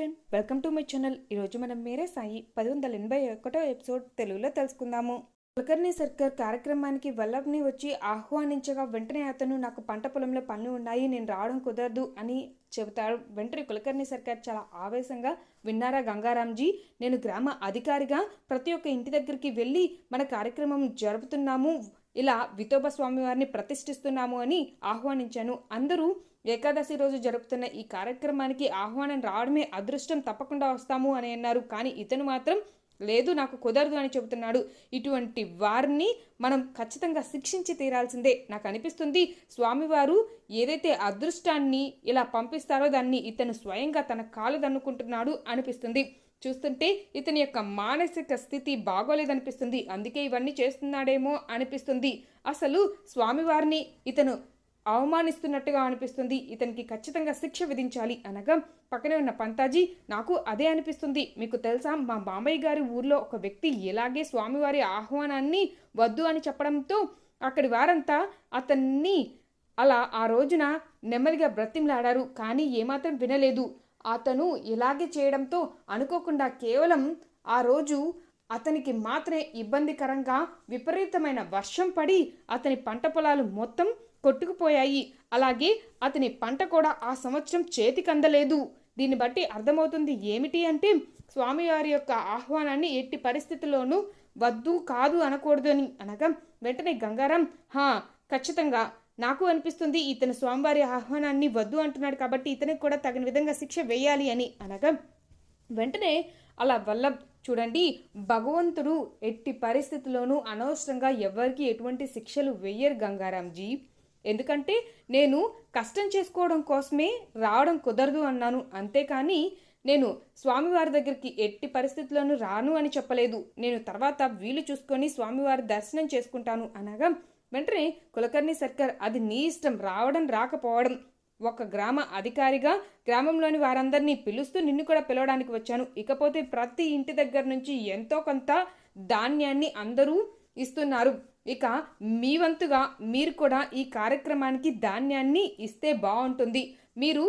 Friend welcome to my channel ఈరోజు మనం మేరే సాయి పది వందల ఎనభై ఒకటో ఎపిసోడ్ తెలుగులో తెలుసుకుందాము. కులకర్ణి సర్కార్ కార్యక్రమానికి వల్లభ్ని వచ్చి ఆహ్వానించగా వెంటనే అతను నాకు పంట పొలంలో పనులు ఉన్నాయి నేను రావడం కుదరదు అని చెబుతాడు. వెంటనే కులకర్ణి సర్కార్ చాలా ఆవేశంగా విన్నారా గంగారాంజీ నేను గ్రామ అధికారిగా ప్రతి ఒక్క ఇంటి దగ్గరికి వెళ్ళి మన కార్యక్రమం జరుపుతున్నాము. ఇలా వితోబ స్వామి వారిని ప్రతిష్ఠిస్తున్నాము అని ఆహ్వానించాను. అందరూ ఏకాదశి రోజు జరుపుతున్న ఈ కార్యక్రమానికి ఆహ్వానం రావడమే అదృష్టం తప్పకుండా వస్తాము అని అన్నారు. కానీ ఇతను మాత్రం లేదు నాకు కుదరదు అని చెబుతున్నాడు. ఇటువంటి వారిని మనం ఖచ్చితంగా శిక్షించి తీరాల్సిందే. నాకు అనిపిస్తుంది స్వామివారు ఏదైతే అదృష్టాన్ని ఇలా పంపిస్తారో దాన్ని ఇతను స్వయంగా తన కాలుదన్నుకుంటున్నాడు అనిపిస్తుంది. చూస్తుంటే ఇతని యొక్క మానసిక స్థితి బాగోలేదనిపిస్తుంది. అందుకే ఇవన్నీ చేస్తున్నాడేమో అనిపిస్తుంది. అసలు స్వామివారిని ఇతను అవమానిస్తున్నట్టుగా అనిపిస్తుంది. ఇతనికి ఖచ్చితంగా శిక్ష విధించాలి అనగా పక్కనే ఉన్న పంతాజీ నాకు అదే అనిపిస్తుంది. మీకు తెలుసా? మా బాంబయ్య గారి ఊర్లో ఒక వ్యక్తి ఇలాగే స్వామివారి ఆహ్వానాన్ని వద్దు అని చెప్పడంతో అక్కడి వారంతా అతన్ని అలా ఆ రోజున నెమ్మదిగా బ్రతిమలాడారు. కానీ ఏమాత్రం వినలేదు. అతను ఇలాగే చేయడంతో అనుకోకుండా కేవలం ఆ రోజు అతనికి మాత్రమే ఇబ్బందికరంగా విపరీతమైన వర్షం పడి అతని పంట పొలాలు మొత్తం కొట్టుకుపోయాయి. అలాగే అతని పంట కూడా ఆ సంవత్సరం చేతికి అందలేదు దీన్ని బట్టి అర్థమవుతుంది ఏమిటి అంటే స్వామివారి యొక్క ఆహ్వానాన్ని ఎట్టి పరిస్థితుల్లోనూ వద్దు కాదు అనకూడదు అని అనగా వెంటనే గంగారాం హా ఖచ్చితంగా నాకు అనిపిస్తుంది ఇతను స్వామివారి ఆహ్వానాన్ని వద్దు అంటున్నాడు కాబట్టి ఇతనికి కూడా తగిన విధంగా శిక్ష వేయాలి అని అనగా వెంటనే అలా వల్ల చూడండి భగవంతుడు ఎట్టి పరిస్థితుల్లోనూ అనవసరంగా ఎవరికి ఎటువంటి శిక్షలు వెయ్యరు గంగారాంజీ. ఎందుకంటే నేను కష్టం చేసుకోవడం కోసమే రావడం కుదరదు అన్నాను. అంతేకాని నేను స్వామివారి దగ్గరికి ఎట్టి పరిస్థితుల్లోనూ రాను అని చెప్పలేదు. నేను తర్వాత వీలు చూసుకొని స్వామివారి దర్శనం చేసుకుంటాను అనగా వెంటనే కులకర్ణి సర్కార్ అది నీ ఇష్టం రావడం రాకపోవడం. ఒక గ్రామ అధికారిగా గ్రామంలోని వారందరినీ పిలుస్తూ నిన్ను కూడా పిలవడానికి వచ్చాను. ఇకపోతే ప్రతి ఇంటి దగ్గర నుంచి ఎంతో కొంత ధాన్యాన్ని అందరూ ఇస్తున్నారు. ఇక మీ వంతుగా మీరు కూడా ఈ కార్యక్రమానికి ధాన్యాన్ని ఇస్తే బాగుంటుంది. మీరు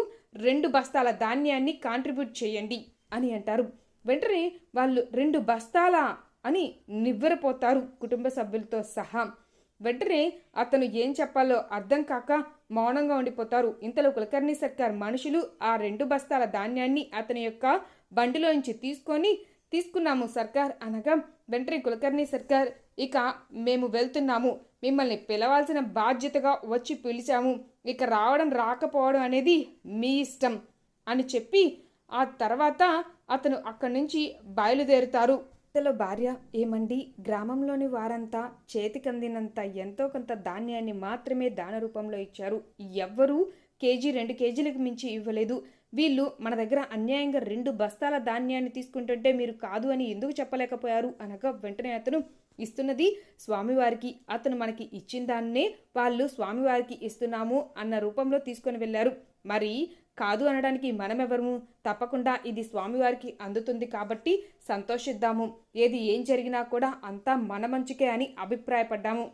రెండు బస్తాల ధాన్యాన్ని కాంట్రిబ్యూట్ చేయండి అని అంటారు. వెంటనే వాళ్ళు రెండు బస్తాల అని నివ్వెరపోతారు కుటుంబ సభ్యులతో సహా. వెంటనే అతను ఏం చెప్పాలో అర్థం కాక మౌనంగా ఉండిపోతారు. ఇంతలో కులకర్ణి సర్కార్ మనుషులు ఆ రెండు బస్తాల ధాన్యాన్ని అతని యొక్క బండిలోంచి తీసుకొని తీసుకున్నాము సర్కార్ అనగా వెంటనే కులకర్ణి సర్కార్ ఇక మేము వెళ్తున్నాము. మిమ్మల్ని పిలవాల్సిన బాధ్యతగా వచ్చి పిలిచాము. ఇక రావడం రాకపోవడం అనేది మీ ఇష్టం అని చెప్పి ఆ తర్వాత అతను అక్కడి నుంచి బయలుదేరుతారు. ఇంతలో భార్య ఏమండి? గ్రామంలోని వారంతా చేతికందినంత ఎంతో కొంత ధాన్యాన్ని మాత్రమే దాన రూపంలో ఇచ్చారు. ఎవ్వరూ కేజీ రెండు కేజీలకు మించి ఇవ్వలేదు. వీళ్ళు మన దగ్గర అన్యాయంగా రెండు బస్తాల ధాన్యాన్ని తీసుకుంటుంటే మీరు కాదు అని ఎందుకు చెప్పలేకపోయారు? అనగా వెంటనే అతను ఇస్తున్నది. స్వామివారికి అతను మనకి ఇచ్చిన దాన్నే వాళ్ళు స్వామివారికి ఇస్తున్నాము అన్న రూపంలో తీసుకొని వెళ్ళారు. మరి కాదు అనడానికి మనమెవరము? తప్పకుండా ఇది స్వామివారికి అందుతుంది కాబట్టి సంతోషిద్దాము. ఏది ఏం జరిగినా కూడా అంతా మన మంచికే అని అభిప్రాయపడ్డాము.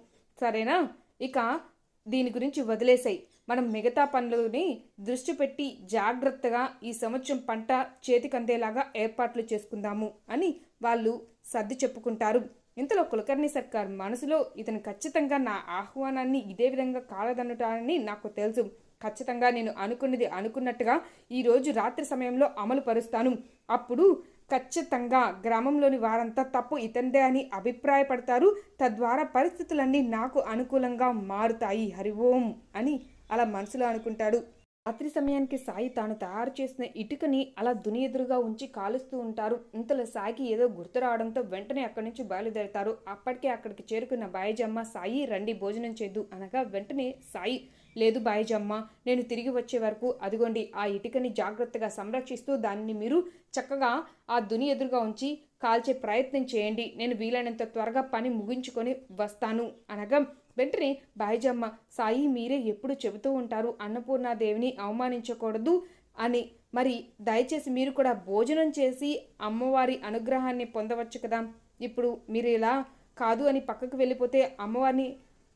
సరేనా? ఇక దీని గురించి వదిలేసాయి. మనం మిగతా పనులని దృష్టి పెట్టి జాగ్రత్తగా ఈ సంవత్సరం పంట చేతికందేలాగా ఏర్పాట్లు చేసుకుందాము అని వాళ్ళు సర్ది చెప్పుకుంటారు. ఇంతలో కులకర్ణి సర్కార్ మనసులో ఇతను ఖచ్చితంగా నా ఆహ్వానాన్ని ఇదే విధంగా కాలదన్నుటానని నాకు తెలుసు. ఖచ్చితంగా నేను అనుకున్నది అనుకున్నట్టుగా ఈరోజు రాత్రి సమయంలో అమలు పరుస్తాను. అప్పుడు ఖచ్చితంగా గ్రామంలోని వారంతా తప్పు ఇతందే అని అభిప్రాయపడతారు. తద్వారా పరిస్థితులన్నీ నాకు అనుకూలంగా మారుతాయి. హరి ఓం అని అలా మనసులో అనుకుంటాడు. రాత్రి సమయానికి సాయి తాను తయారు చేసిన ఇటుకని అలా దుని ఎదురుగా ఉంచి కాలుస్తూ ఉంటారు. ఇంతలో సాయికి ఏదో గుర్తు రావడంతో వెంటనే అక్కడి నుంచి బయలుదేరతారు. అప్పటికే అక్కడికి చేరుకున్న బాయిజమ్మ సాయి రండి భోజనం చేద్దు అనగా వెంటనే సాయి లేదు బాయిజమ్మ నేను తిరిగి వచ్చే వరకు అదిగోండి ఆ ఇటుకని జాగ్రత్తగా సంరక్షిస్తూ దానిని మీరు చక్కగా ఆ దుని ఎదురుగా ఉంచి కాల్చే ప్రయత్నం చేయండి. నేను వీలైనంత త్వరగా పని ముగించుకొని వస్తాను అనగా వెంటనే బాయిజమ్మ సాయి మీరే ఎప్పుడు చెబుతూ ఉంటారు అన్నపూర్ణాదేవిని అవమానించకూడదు అని. మరి దయచేసి మీరు కూడా భోజనం చేసి అమ్మవారి అనుగ్రహాన్ని పొందవచ్చు కదా. ఇప్పుడు మీరు ఇలా కాదు అని పక్కకు వెళ్ళిపోతే అమ్మవారిని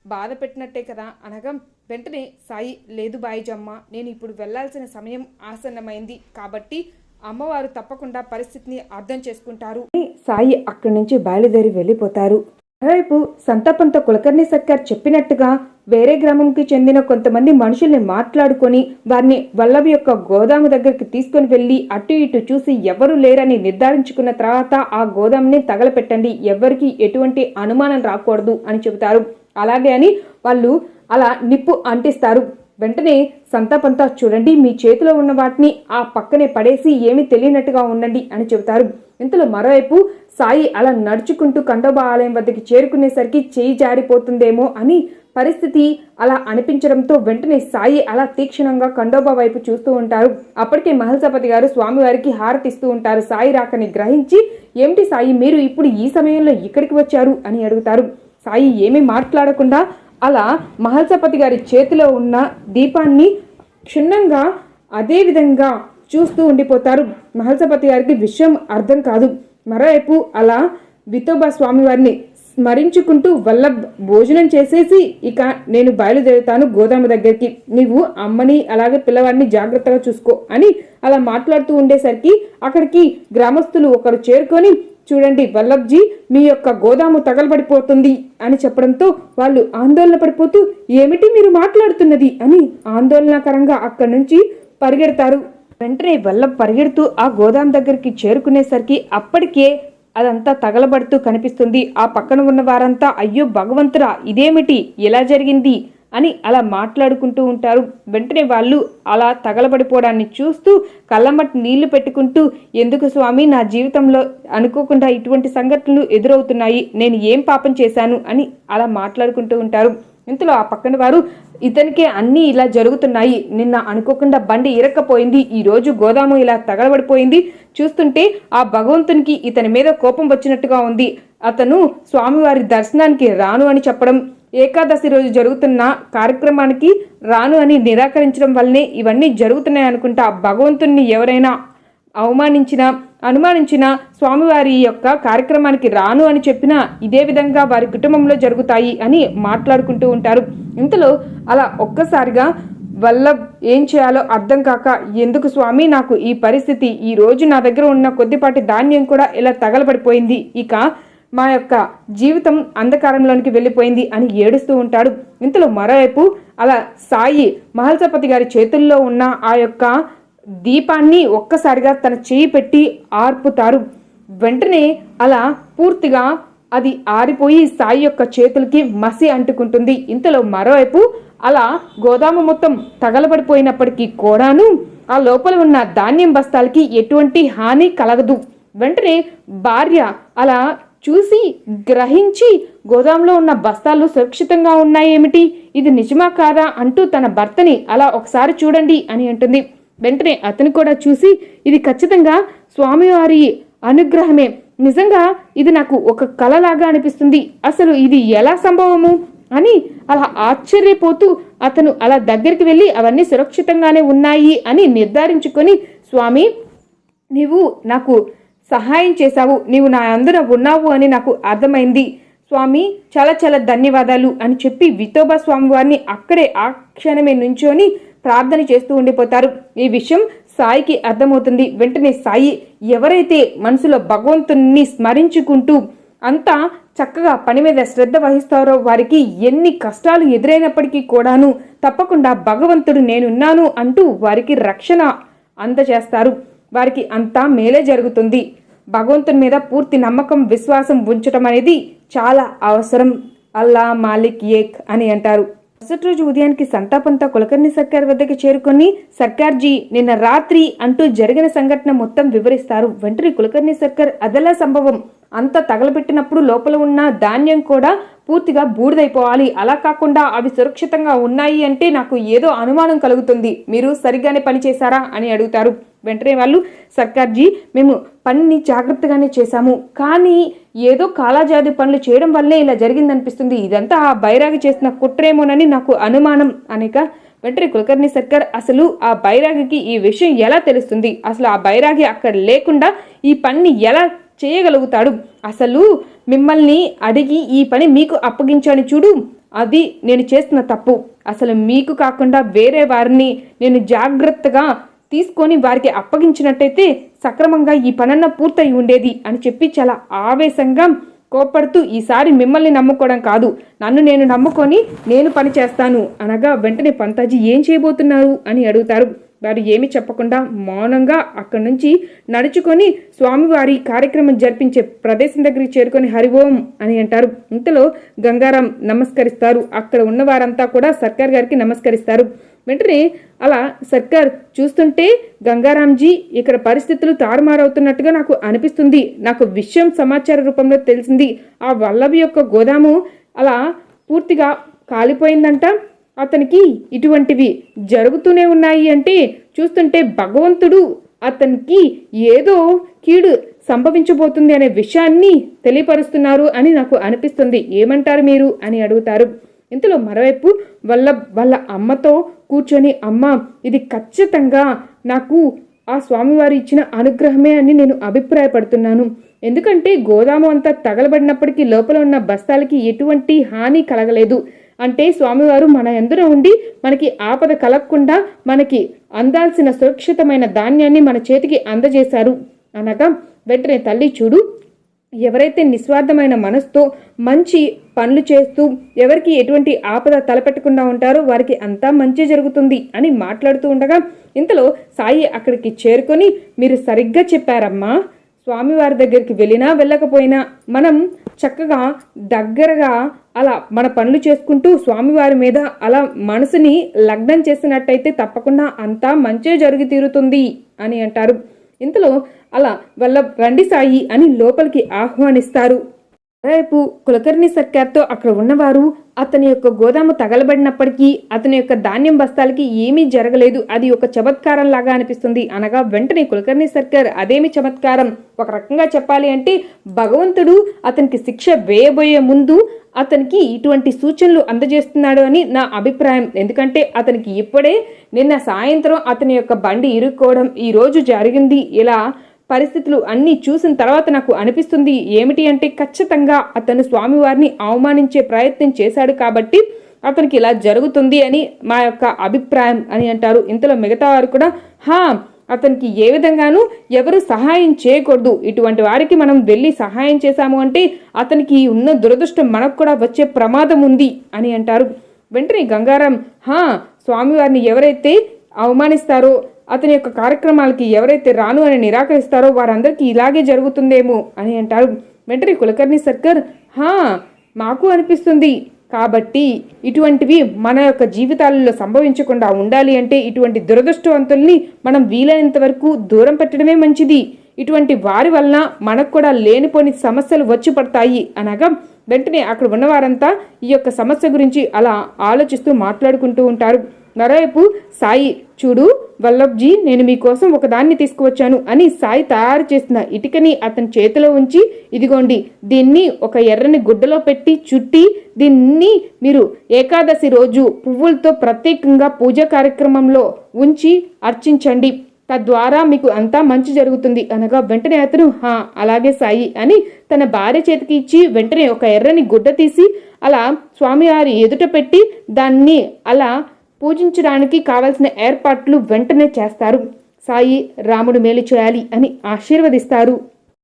బాధ పెట్టినట్టే కదా. అనగా వెంటనే సాయి లేదు బాయిజమ్మ నేను ఇప్పుడు వెళ్ళాల్సిన సమయం ఆసన్నమైంది. కాబట్టి అమ్మవారు తప్పకుండా పరిస్థితిని అర్థం చేసుకుంటారు. అని సాయి అక్కడి నుంచి బయలుదేరి వెళ్ళిపోతారు. మరోవైపు సంతాపంతో కులకర్ణి సర్కార్ చెప్పినట్టుగా వేరే గ్రామంకి చెందిన కొంతమంది మనుషుల్ని మాట్లాడుకొని వారిని వల్లభ యొక్క గోదాము దగ్గరికి తీసుకొని వెళ్ళి అటు ఇటు చూసి ఎవరు లేరని నిర్ధారించుకున్న తర్వాత ఆ గోదాంని తగలపెట్టండి. ఎవరికి ఎటువంటి అనుమానం రాకూడదు అని చెబుతారు. అలాగే అని వాళ్ళు అలా నిప్పు అంటిస్తారు. వెంటనే సంతాపంతా చూడండి మీ చేతిలో ఉన్న వాటిని ఆ పక్కనే పడేసి ఏమీ తెలియనట్టుగా ఉండండి అని చెబుతారు. ఇంతలో మరోవైపు సాయి అలా నడుచుకుంటూ కండోబ ఆలయం వద్దకి చేరుకునేసరికి చేయి జారిపోతుందేమో అని పరిస్థితి అలా అనిపించడంతో వెంటనే సాయి అలా తీక్షణంగా కండోబా వైపు చూస్తూ ఉంటారు. అప్పటికే మహల్సపతి గారు స్వామివారికి హారతిస్తూ ఉంటారు. సాయి రాకని గ్రహించి ఏమిటి సాయి మీరు ఇప్పుడు ఈ సమయంలో ఇక్కడికి వచ్చారు? అని అడుగుతారు. సాయి ఏమీ మాట్లాడకుండా అలా మహల్సపతి గారి చేతిలో ఉన్న దీపాన్ని క్షుణ్ణంగా అదేవిధంగా చూస్తూ ఉండిపోతారు. మహల్సపతి గారికి విషయం అర్థం కాదు. మరోవైపు అలా వితోబా స్వామి వారిని స్మరించుకుంటూ వల్లభ్ భోజనం చేసేసి ఇక నేను బయలుదేరుతాను గోదాము దగ్గరికి. నీవు అమ్మని అలాగే పిల్లవాడిని జాగ్రత్తగా చూసుకో అని అలా మాట్లాడుతూ ఉండేసరికి అక్కడికి గ్రామస్తులు ఒకరు చేరుకొని చూడండి వల్లభ్జీ మీ యొక్క గోదాము తగలబడిపోతుంది అని చెప్పడంతో వాళ్ళు ఆందోళన పడిపోతూ ఏమిటి మీరు మాట్లాడుతున్నది? అని ఆందోళనకరంగా అక్కడి నుంచి పరిగెడతారు. వెంటనే వల్ల పరిగెడుతూ ఆ గోదాం దగ్గరికి చేరుకునేసరికి అప్పటికే అదంతా తగలబడుతూ కనిపిస్తుంది. ఆ పక్కన ఉన్న వారంతా అయ్యో భగవంతురా ఇదేమిటి? ఎలా జరిగింది? అని అలా మాట్లాడుకుంటూ ఉంటారు. వెంటనే వాళ్ళు అలా తగలబడిపోవడాన్ని చూస్తూ కళ్ళమట్టి నీళ్ళు పెట్టుకుంటూ ఎందుకు స్వామి నా జీవితంలో అనుకోకుండా ఇటువంటి సంఘటనలు ఎదురవుతున్నాయి. నేను ఏం పాపం చేశాను? అని అలా మాట్లాడుకుంటూ ఉంటారు. ఇంతలో ఆ పక్కన వారు ఇతనికే అన్నీ ఇలా జరుగుతున్నాయి. నిన్న అనుకోకుండా బండి ఇరక్కపోయింది. ఈ రోజు గోదాము ఇలా తగలబడిపోయింది. చూస్తుంటే ఆ భగవంతునికి ఇతని మీద కోపం వచ్చినట్టుగా ఉంది. అతను స్వామివారి దర్శనానికి రాను అని చెప్పడం ఏకాదశి రోజు జరుగుతున్న కార్యక్రమానికి రాను అని నిరాకరించడం వల్లనే ఇవన్నీ జరుగుతున్నాయి అనుకుంటా భగవంతుణ్ణి ఎవరైనా అవమానించిన అనుమానించిన స్వామివారి యొక్క కార్యక్రమానికి రాను అని చెప్పినా ఇదే విధంగా వారి కుటుంబంలో జరుగుతాయి అని మాట్లాడుకుంటూ ఉంటారు. ఇంతలో అలా ఒక్కసారిగా వల్ల ఏం చేయాలో అర్థం కాక ఎందుకు స్వామి నాకు ఈ పరిస్థితి ఈ రోజు నా దగ్గర ఉన్న కొద్దిపాటి ధాన్యం కూడా ఇలా తగలబడిపోయింది. ఇక మా యొక్క జీవితం అంధకారంలోనికి వెళ్ళిపోయింది అని ఏడుస్తూ ఉంటాడు. ఇంతలో మరోవైపు అలా సాయి మహల్సపతి గారి చేతుల్లో ఉన్న ఆ యొక్క దీపాన్ని ఒక్కసారిగా తన చేయి పెట్టి ఆర్పుతారు. వెంటనే అలా పూర్తిగా అది ఆరిపోయి సాయి యొక్క చేతులకి మసి అంటుకుంటుంది. ఇంతలో మరోవైపు అలా గోదాము మొత్తం తగలబడిపోయినప్పటికీ కూడాను ఆ లోపల ఉన్న ధాన్యం బస్తాలకి ఎటువంటి హాని కలగదు. వెంటనే భార్య అలా చూసి గ్రహించి గోదాంలో ఉన్న బస్తాలు సురక్షితంగా ఉన్నాయేమిటి? ఇది నిజమా కాదా? అంటూ తన భర్తని అలా ఒకసారి చూడండి అని అంటుంది. వెంటనే అతను కూడా చూసి ఇది ఖచ్చితంగా స్వామివారి అనుగ్రహమే. నిజంగా ఇది నాకు ఒక కలలాగా అనిపిస్తుంది. అసలు ఇది ఎలా సంభవము? అని అలా ఆశ్చర్యపోతూ అతను అలా దగ్గరికి వెళ్ళి అవన్నీ సురక్షితంగానే ఉన్నాయి అని నిర్ధారించుకొని స్వామి నీవు నాకు సహాయం చేశావు. నీవు నా అందున ఉన్నావు అని నాకు అర్థమైంది. స్వామి చాలా చాలా ధన్యవాదాలు అని చెప్పి వితోబా స్వామి వారిని అక్కడే ఆ క్షణమే నుంచొని ప్రార్థన చేస్తూ ఉండిపోతారు. ఈ విషయం సాయికి అర్థమవుతుంది. వెంటనే సాయి ఎవరైతే మనసులో భగవంతుని స్మరించుకుంటూ అంతా చక్కగా పని మీద శ్రద్ధ వహిస్తారో వారికి ఎన్ని కష్టాలు ఎదురైనప్పటికీ కూడాను తప్పకుండా భగవంతుడు నేనున్నాను అంటూ వారికి రక్షణ అందజేస్తారు. వారికి అంతా మేలే జరుగుతుంది. భగవంతుని మీద పూర్తి నమ్మకం విశ్వాసం ఉంచటం అనేది చాలా అవసరం. అల్లా మాలిక్ ఏక్ అని అంటారు. మరుసటి రోజు ఉదయానికి సంతాపంతా కులకర్ణి సర్కార్ వద్దకు చేరుకొని సర్కార్జీ నిన్న రాత్రి అంటూ జరిగిన సంఘటన మొత్తం వివరిస్తారు. వెంటనే కులకర్ణి సర్కార్ అదలా సంభవం అంత తగలబెట్టినప్పుడు లోపల ఉన్న ధాన్యం కూడా పూర్తిగా బూడిదైపోవాలి. అలా కాకుండా అవి సురక్షితంగా ఉన్నాయి అంటే నాకు ఏదో అనుమానం కలుగుతుంది. మీరు సరిగ్గానే పనిచేశారా అని అడుగుతారు. వెంటనే వాళ్ళు సర్కార్జీ మేము పనిని జాగ్రత్తగానే చేశాము. కానీ ఏదో కాలాజాది పనులు చేయడం వల్లే ఇలా జరిగిందనిపిస్తుంది. ఇదంతా ఆ బైరాగి చేసిన కుట్రేమోనని నాకు అనుమానం అనేక. వెంటనే కులకర్ణి సర్కార్ అసలు ఆ బైరాగికి ఈ విషయం ఎలా తెలుస్తుంది? అసలు ఆ బైరాగి అక్కడ లేకుండా ఈ పనిని ఎలా చేయగలుగుతాడు. అసలు మిమ్మల్ని అడిగి ఈ పని మీకు అప్పగించాను చూడు. అది నేను చేస్తున్న తప్పు. అసలు మీకు కాకుండా వేరే వారిని నేను జాగ్రత్తగా తీసుకొని వారికి అప్పగించినట్టయితే సక్రమంగా ఈ పనన్న పూర్తయి ఉండేది అని చెప్పి చాలా ఆవేశంగా కోప్పడుతూ ఈసారి మిమ్మల్ని నమ్ముకోవడం కాదు. నన్ను నేను నమ్ముకొని నేను పని చేస్తాను అనగా వెంటనే పంతాజీ ఏం చేయబోతున్నారు అని అడుగుతారు. వారు ఏమి చెప్పకుండా మౌనంగా అక్కడి నుంచి నడుచుకొని స్వామివారి కార్యక్రమం జరిపించే ప్రదేశం దగ్గరికి చేరుకొని హరిఓం అని అంటారు. ఇంతలో గంగారాం నమస్కరిస్తారు. అక్కడ ఉన్న వారంతా కూడా సర్కార్ గారికి నమస్కరిస్తారు. వెంటనే అలా సర్కార్ చూస్తుంటే గంగారాంజీ ఇక్కడ పరిస్థితులు తారుమారవుతున్నట్టుగా నాకు అనిపిస్తుంది. నాకు విషయం సమాచార రూపంలో తెలిసింది. ఆ వల్లభి యొక్క గోదాము అలా పూర్తిగా కాలిపోయిందంట. అతనికి ఇటువంటివి జరుగుతూనే ఉన్నాయి అంటే చూస్తుంటే భగవంతుడు అతనికి ఏదో కీడు సంభవించబోతుంది అనే విషయాన్ని తెలియపరుస్తున్నారు అని నాకు అనిపిస్తుంది. ఏమంటారు మీరు? అని అడుగుతారు. ఇంతలో మరోవైపు వాళ్ళ వాళ్ళ అమ్మతో కూర్చొని అమ్మ ఇది ఖచ్చితంగా నాకు ఆ స్వామివారు ఇచ్చిన అనుగ్రహమే అని నేను అభిప్రాయపడుతున్నాను. ఎందుకంటే గోదాము అంతా తగలబడినప్పటికీ లోపల ఉన్న బస్తాలకి ఎటువంటి హాని కలగలేదు. అంటే స్వామివారు మన ఎందున ఉండి మనకి ఆపద కలగకుండా మనకి అందాల్సిన సురక్షితమైన ధాన్యాన్ని మన చేతికి అందజేశారు. అనగా వెంటనే తల్లి చూడు ఎవరైతే నిస్వార్థమైన మనసుతో మంచి పనులు చేస్తూ ఎవరికి ఎటువంటి ఆపద తలపెట్టకుండా ఉంటారో వారికి అంతా మంచి జరుగుతుంది అని మాట్లాడుతూ ఉండగా ఇంతలో సాయి అక్కడికి చేరుకొని మీరు సరిగ్గా చెప్పారమ్మా స్వామివారి దగ్గరికి వెళ్ళినా వెళ్ళకపోయినా మనం చక్కగా దగ్గరగా అలా మన పనులు చేసుకుంటూ స్వామివారి మీద అలా మనసుని లగ్నం చేసినట్టయితే తప్పకుండా అంతా మంచే జరిగి తీరుతుంది అని అంటారు. ఇంతలో అలా వాళ్ళ రండి సాయి అని లోపలికి ఆహ్వానిస్తారు. రేపు కులకర్ణి సర్కార్తో అక్కడ ఉన్నవారు అతని యొక్క గోదాము తగలబడినప్పటికీ అతని యొక్క ధాన్యం బస్తాలకి ఏమీ జరగలేదు. అది ఒక చమత్కారం లాగా అనిపిస్తుంది. అనగా వెంటనే కులకర్ణి సర్కార్ అదేమి చమత్కారం? ఒక రకంగా చెప్పాలి అంటే భగవంతుడు అతనికి శిక్ష వేయబోయే ముందు అతనికి ఇటువంటి సూచనలు అందజేస్తున్నాడు అని నా అభిప్రాయం. ఎందుకంటే అతనికి ఇప్పుడే నిన్న సాయంత్రం అతని యొక్క బండి ఇరుక్కోవడం ఈ రోజు జరిగింది. ఇలా పరిస్థితులు అన్నీ చూసిన తర్వాత నాకు అనిపిస్తుంది ఏమిటి అంటే ఖచ్చితంగా అతను స్వామివారిని అవమానించే ప్రయత్నం చేశాడు కాబట్టి అతనికి ఇలా జరుగుతుంది అని మా యొక్క అభిప్రాయం అని అంటారు. ఇంతలో మిగతా వారు కూడా హా అతనికి ఏ విధంగానూ ఎవరు సహాయం చేయకూడదు. ఇటువంటి వారికి మనం వెళ్ళి సహాయం చేశాము అంటే అతనికి ఉన్న దురదృష్టం మనకు కూడా వచ్చే ప్రమాదం ఉంది అని అంటారు. వెంటనే గంగారాం హా స్వామివారిని ఎవరైతే అవమానిస్తారో అతని యొక్క కార్యక్రమాలకి ఎవరైతే రాను అని నిరాకరిస్తారో వారందరికీ ఇలాగే జరుగుతుందేమో అని అంటారు వెంటనే కులకర్ణి సర్కార్ హా మాకు అనిపిస్తుంది. కాబట్టి ఇటువంటివి మన యొక్క జీవితాలలో సంభవించకుండా ఉండాలి అంటే ఇటువంటి దురదృష్టవంతుల్ని మనం వీలైనంత వరకు దూరం పెట్టడమే మంచిది. ఇటువంటి వారి వలన మనకు కూడా లేనిపోని సమస్యలు వచ్చి పడతాయి. అనగా వెంటనే అక్కడ ఉన్నవారంతా ఈ యొక్క సమస్య గురించి అలా ఆలోచిస్తూ మాట్లాడుకుంటూ ఉంటారు. మరోవైపు సాయి చూడు వల్లభ్జీ నేను మీకోసం ఒకదాన్ని తీసుకువచ్చాను అని సాయి తయారు చేసిన ఇటుకని అతని చేతిలో ఉంచి ఇదిగోండి దీన్ని ఒక ఎర్రని గుడ్డలో పెట్టి చుట్టి దీన్ని మీరు ఏకాదశి రోజు పువ్వులతో ప్రత్యేకంగా పూజ కార్యక్రమంలో ఉంచి అర్చించండి. తద్వారా మీకు అంతా మంచి జరుగుతుంది. అనగా వెంటనే అతను హా అలాగే సాయి అని తన భార్య చేతికి ఇచ్చి వెంటనే ఒక ఎర్రని గుడ్డ తీసి అలా స్వామివారి ఎదుట పెట్టి దాన్ని అలా పూజించడానికి కావలసిన ఏర్పాట్లు వెంటనే చేస్తారు. సాయి రాముడు మేలు చేయాలి అని ఆశీర్వదిస్తారు.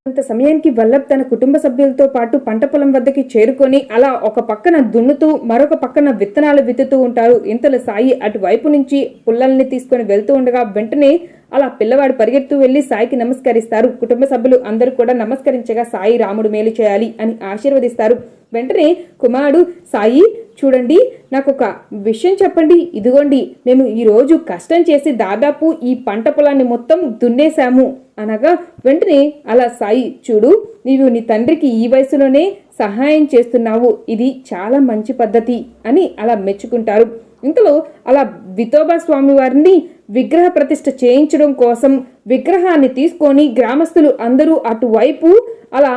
కొంత సమయానికి వల్లభ్ తన కుటుంబ సభ్యులతో పాటు పంట పొలం వద్దకి చేరుకొని అలా ఒక పక్కన దున్నుతూ మరొక పక్కన విత్తనాలు విత్తుతూ ఉంటారు. ఇంతలో సాయి అటువైపు నుంచి పుల్లల్ని తీసుకొని వెళ్తూ ఉండగా వెంటనే అలా పిల్లవాడు పరిగెత్తు వెళ్ళి సాయికి నమస్కరిస్తారు. కుటుంబ సభ్యులు అందరూ కూడా నమస్కరించగా సాయి రాముడు మేలు చేయాలి అని ఆశీర్వదిస్తారు. వెంటనే కుమారుడు సాయి చూడండి నాకు ఒక విషయం చెప్పండి. ఇదిగోండి మేము ఈరోజు కష్టం చేసి దాదాపు ఈ పంట పొలాన్ని మొత్తం దున్నేశాము. అనగా వెంటనే అలా సాయి చూడు నీవు నీ తండ్రికి ఈ వయసులోనే సహాయం చేస్తున్నావు. ఇది చాలా మంచి పద్ధతి అని అలా మెచ్చుకుంటారు. ఇంతలో అలా వితోబా స్వామి వారిని విగ్రహ ప్రతిష్ఠ చేయించడం కోసం విగ్రహాన్ని తీసుకొని గ్రామస్తులు అందరూ అటువైపు అలా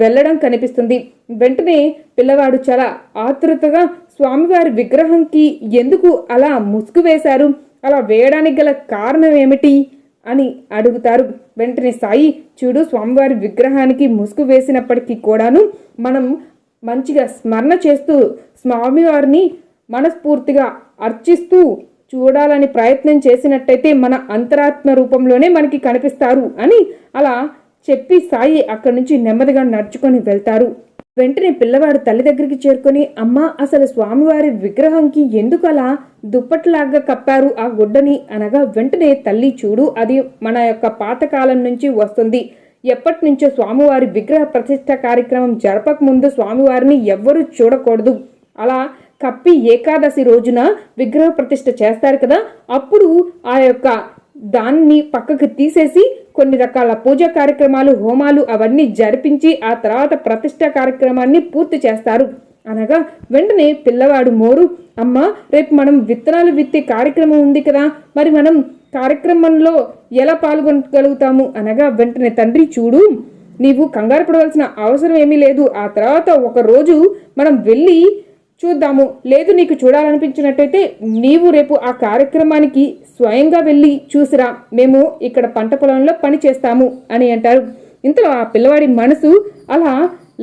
వెళ్ళడం కనిపిస్తుంది. వెంటనే పిల్లవాడు చాలా ఆతృతగా స్వామివారి విగ్రహంకి ఎందుకు అలా ముసుగు వేశారు? అలా వేయడానికి గల కారణం ఏమిటి అని అడుగుతారు. వెంటనే సాయి చూడు స్వామివారి విగ్రహానికి ముసుగు వేసినప్పటికీ కూడాను మనం మంచిగా స్మరణ చేస్తూ స్వామివారిని మనస్ఫూర్తిగా అర్చిస్తూ చూడాలని ప్రయత్నం చేసినట్టయితే మన అంతరాత్మ రూపంలోనే మనకి కనిపిస్తారు అని అలా చెప్పి సాయి అక్కడి నుంచి నెమ్మదిగా నడుచుకొని వెళ్తారు. వెంటనే పిల్లవాడు తల్లి దగ్గరికి చేరుకొని అమ్మ అసలు స్వామివారి విగ్రహంకి ఎందుకు అలా దుప్పట్లాగా కప్పారు ఆ గుడ్డని? అనగా వెంటనే తల్లి చూడు అది మన యొక్క పాతకాలం నుంచి వస్తుంది. ఎప్పటి నుంచో స్వామివారి విగ్రహ ప్రతిష్ట కార్యక్రమం జరపక ముందు స్వామివారిని ఎవ్వరూ చూడకూడదు. అలా కప్పి ఏకాదశి రోజున విగ్రహ ప్రతిష్ట చేస్తారు కదా అప్పుడు ఆ యొక్క దాన్ని పక్కకు తీసేసి కొన్ని రకాల పూజా కార్యక్రమాలు హోమాలు అవన్నీ జరిపించి ఆ తర్వాత ప్రతిష్ట కార్యక్రమాన్ని పూర్తి చేస్తారు. అనగా వెంటనే పిల్లవాడు మోరు అమ్మ రేపు మనం విత్తనాలు విత్తే కార్యక్రమం ఉంది కదా మరి మనం కార్యక్రమంలో ఎలా పాల్గొనగలుగుతాము? అనగా వెంటనే తండ్రి చూడు నీవు కంగారు పడవలసిన అవసరం ఏమీ లేదు. ఆ తర్వాత ఒక రోజు మనం వెళ్ళి చూద్దాము. లేదు నీకు చూడాలనిపించినట్టయితే నీవు రేపు ఆ కార్యక్రమానికి స్వయంగా వెళ్ళి చూసిరా. మేము ఇక్కడ పంట పొలంలో పని చేస్తాము అని అంటారు. ఇంతలో ఆ పిల్లవాడి మనసు అలా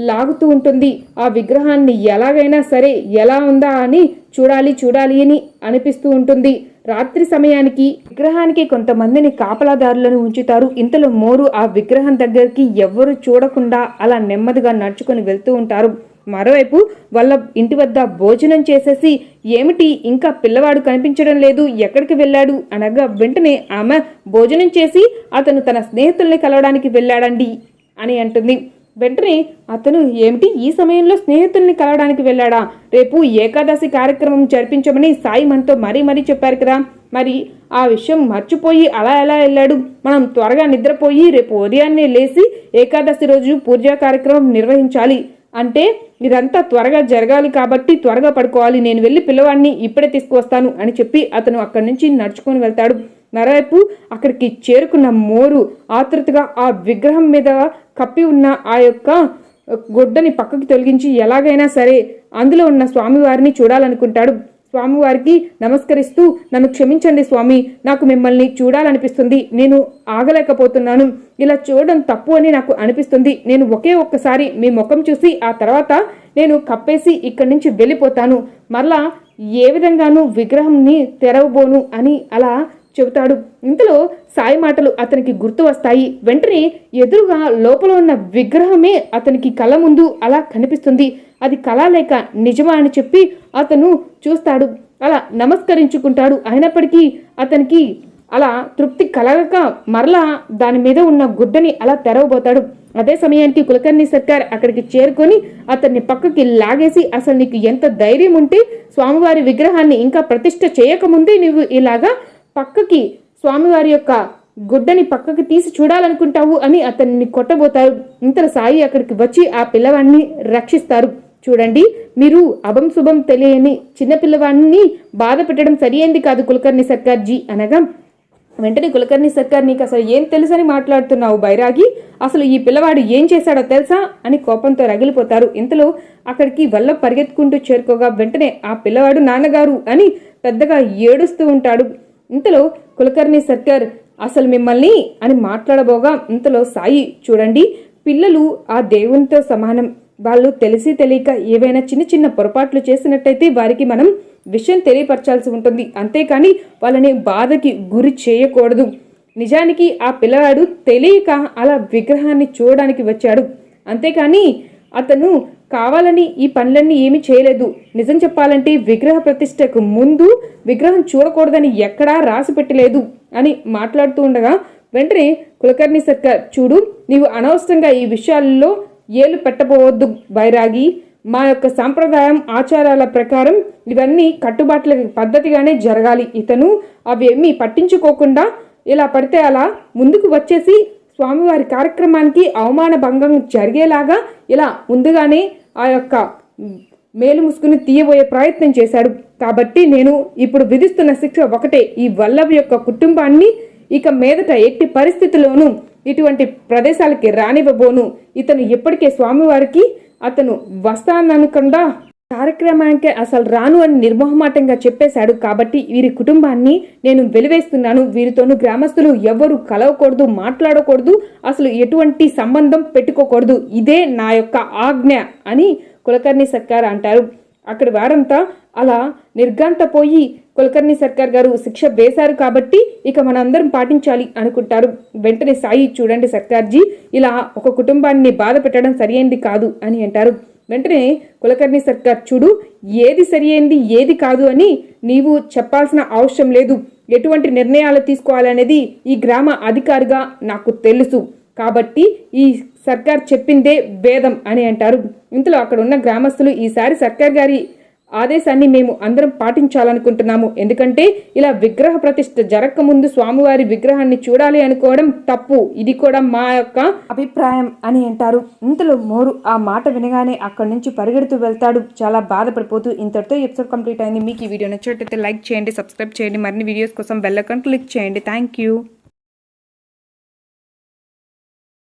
లాగుతూ ఉంటుంది. ఆ విగ్రహాన్ని ఎలాగైనా సరే ఎలా ఉందా అని చూడాలి చూడాలి అని అనిపిస్తూ ఉంటుంది. రాత్రి సమయానికి విగ్రహానికి కొంతమందిని కాపలాదారులను ఉంచుతారు. ఇంతలో మోరు ఆ విగ్రహం దగ్గరికి ఎవ్వరు చూడకుండా అలా నెమ్మదిగా నడుచుకొని వెళ్తూ ఉంటారు. మరోవైపు వాళ్ళ ఇంటి వద్ద భోజనం చేసేసి ఏమిటి ఇంకా పిల్లవాడు కనిపించడం లేదు ఎక్కడికి వెళ్ళాడు అనగా వెంటనే ఆమె భోజనం చేసి అతను తన స్నేహితుల్ని కలవడానికి వెళ్ళాడండి అని అంటుంది. వెంటనే అతను ఏమిటి ఈ సమయంలో స్నేహితుల్ని కలవడానికి వెళ్ళాడా? రేపు ఏకాదశి కార్యక్రమం జరిపించమని సాయి మనతో మరీ మరీ చెప్పారు కదా. మరి ఆ విషయం మర్చిపోయి అలా ఎలా వెళ్ళాడు? మనం త్వరగా నిద్రపోయి రేపు ఉదయాన్నే లేచి ఏకాదశి రోజు పూజా కార్యక్రమం నిర్వహించాలి. అంటే ఇదంతా త్వరగా జరగాలి కాబట్టి త్వరగా పడుకోవాలి. నేను వెళ్ళి పిల్లవాడిని ఇప్పుడే తీసుకువస్తాను అని చెప్పి అతను అక్కడి నుంచి నడుచుకొని వెళ్తాడు. మరోవైపు అక్కడికి చేరుకున్న మోరు ఆతృతగా ఆ విగ్రహం మీద కప్పి ఉన్న ఆ యొక్క గుడ్డని పక్కకి తొలగించి ఎలాగైనా సరే అందులో ఉన్న స్వామివారిని చూడాలనుకుంటాడు. స్వామివారికి నమస్కరిస్తూ నన్ను క్షమించండి స్వామి నాకు మిమ్మల్ని చూడాలనిపిస్తుంది నేను ఆగలేకపోతున్నాను. ఇలా చూడడం తప్పు అని నాకు అనిపిస్తుంది. నేను ఒకే ఒక్కసారి మీ ముఖం చూసి ఆ తర్వాత నేను కప్పేసి ఇక్కడి నుంచి వెళ్ళిపోతాను. మరలా ఏ విధంగానూ విగ్రహంని తెరవబోను అని అలా చెబుతాడు. ఇంతలో సాయి మాటలు అతనికి గుర్తు వస్తాయి. వెంటనే ఎదురుగా లోపల ఉన్న విగ్రహమే అతనికి కళ్ళ ముందు అలా కనిపిస్తుంది. అది కళ లేక నిజమా అని చెప్పి అతను చూస్తాడు. అలా నమస్కరించుకుంటాడు. అయినప్పటికీ అతనికి అలా తృప్తి కలగక మరలా దాని మీద ఉన్న గుడ్డని అలా తెరవబోతాడు. అదే సమయానికి కులకర్ణి సర్కార్ అక్కడికి చేరుకొని అతన్ని పక్కకి లాగేసి అసలు నీకు ఎంత ధైర్యం ఉంటే స్వామివారి విగ్రహాన్ని ఇంకా ప్రతిష్ట చేయకముందే నువ్వు ఇలాగా పక్కకి స్వామివారి యొక్క గుడ్డని పక్కకి తీసి చూడాలనుకుంటావు అని అతన్ని కొట్టబోతారు. ఇంతల సాయి అక్కడికి వచ్చి ఆ పిల్లవాడిని రక్షిస్తారు. చూడండి మీరు అభం శుభం తెలియని చిన్న పిల్లవాడిని బాధ పెట్టడం సరియైంది కాదు కులకర్ణి సర్కార్జీ అనగా. వెంటనే కులకర్ణి సర్కార్ నీకు అసలు ఏం తెలుసని మాట్లాడుతున్నావు బైరాగి? అసలు ఈ పిల్లవాడు ఏం చేశాడో తెలుసా? అని కోపంతో రగిలిపోతారు. ఇంతలో అక్కడికి వల్ల పరిగెత్తుకుంటూ చేరుకోగా వెంటనే ఆ పిల్లవాడు నాన్నగారు అని పెద్దగా ఏడుస్తూ ఉంటాడు. ఇంతలో కులకర్ణి సర్కార్ అసలు మిమ్మల్ని అని మాట్లాడబోగా ఇంతలో సాయి చూడండి పిల్లలు ఆ దేవునితో సమానం. వాళ్ళు తెలిసి తెలియక ఏవైనా చిన్న చిన్న పొరపాట్లు చేసినట్టయితే వారికి మనం విషయం తెలియపరచాల్సి ఉంటుంది. అంతేకాని వాళ్ళని బాధకి గురి చేయకూడదు. నిజానికి ఆ పిల్లవాడు తెలియక అలా విగ్రహాన్ని చూడడానికి వచ్చాడు. అంతేకాని అతను కావాలని ఈ పనులన్నీ ఏమీ చేయలేదు. నిజం చెప్పాలంటే విగ్రహ ప్రతిష్టకు ముందు విగ్రహం చూడకూడదని ఎక్కడా రాసి పెట్టలేదు అని మాట్లాడుతూ ఉండగా వెంటనే కులకర్ణి సర్కార్ చూడు నీవు అనవసరంగా ఈ విషయాల్లో ఏలు పెట్టబోవద్దు బైరాగి. మా యొక్క సాంప్రదాయం ఆచారాల ప్రకారం ఇవన్నీ కట్టుబాట్ల పద్ధతిగానే జరగాలి. ఇతను అవేమీ పట్టించుకోకుండా ఇలా పడితే అలా ముందుకు వచ్చేసి స్వామివారి కార్యక్రమానికి అవమాన భంగం జరిగేలాగా ఇలా ముందుగానే ఆ యొక్క మేలు ముసుగుని తీయబోయే ప్రయత్నం చేశాడు. కాబట్టి నేను ఇప్పుడు విధిస్తున్న శిక్ష ఒకటే. ఈ వల్లభ యొక్క కుటుంబాన్ని ఇక మీదట ఎట్టి పరిస్థితుల్లోనూ ఇటువంటి ప్రదేశాలకి రానివ్వబోను. ఇతను ఇప్పటికే స్వామివారికి అతను వస్తాననకుండా కార్యక్రమానికి అసలు రాను అని నిర్మోహమాటంగా చెప్పేశాడు కాబట్టి వీరి కుటుంబాన్ని నేను వెలివేస్తున్నాను. వీరితోనూ గ్రామస్తులు ఎవరు కలవకూడదు మాట్లాడకూడదు అసలు ఎటువంటి సంబంధం పెట్టుకోకూడదు. ఇదే నా యొక్క ఆజ్ఞ అని కులకర్ణి సర్కార్ అంటారు. అక్కడ వారంతా అలా నిర్గాంతపోయి కులకర్ణి సర్కార్ గారు శిక్ష వేశారు కాబట్టి ఇక మనందరం పాటించాలి అనుకుంటారు. వెంటనే సాయి చూడండి సర్కార్జీ ఇలా ఒక కుటుంబాన్ని బాధ పెట్టడం సరియైంది కాదు అని అంటారు. వెంటనే కులకర్ణి సర్కార్ చూడు ఏది సరియైంది ఏది కాదు అని నీవు చెప్పాల్సిన అవసరం లేదు. ఎటువంటి నిర్ణయాలు తీసుకోవాలనేది ఈ గ్రామ అధికారిగా నాకు తెలుసు. కాబట్టి ఈ సర్కార్ చెప్పిందే వేదం అని అంటారు. ఇంతలో అక్కడ ఉన్న గ్రామస్తులు ఈసారి సర్కార్ గారి ఆదేశాన్ని మేము అందరం పాటించాలనుకుంటున్నాము. ఎందుకంటే ఇలా విగ్రహ ప్రతిష్ఠ జరగకముందు స్వామివారి విగ్రహాన్ని చూడాలి అనుకోవడం తప్పు. ఇది కూడా మా యొక్క అభిప్రాయం అని అంటారు. ఇంతలో మోరు ఆ మాట వినగానే అక్కడి నుంచి పరిగెడుతూ వెళ్తాడు. చాలా బాధపడిపోతూ ఇంతటితో ఎపిసోడ్ కంప్లీట్ అయింది. మీకు ఈ వీడియో నచ్చినట్లయితే లైక్ చేయండి సబ్స్క్రైబ్ చేయండి. మరిన్ని వీడియోస్ కోసం బెల్ అకౌంట్ క్లిక్ చేయండి. Thank you.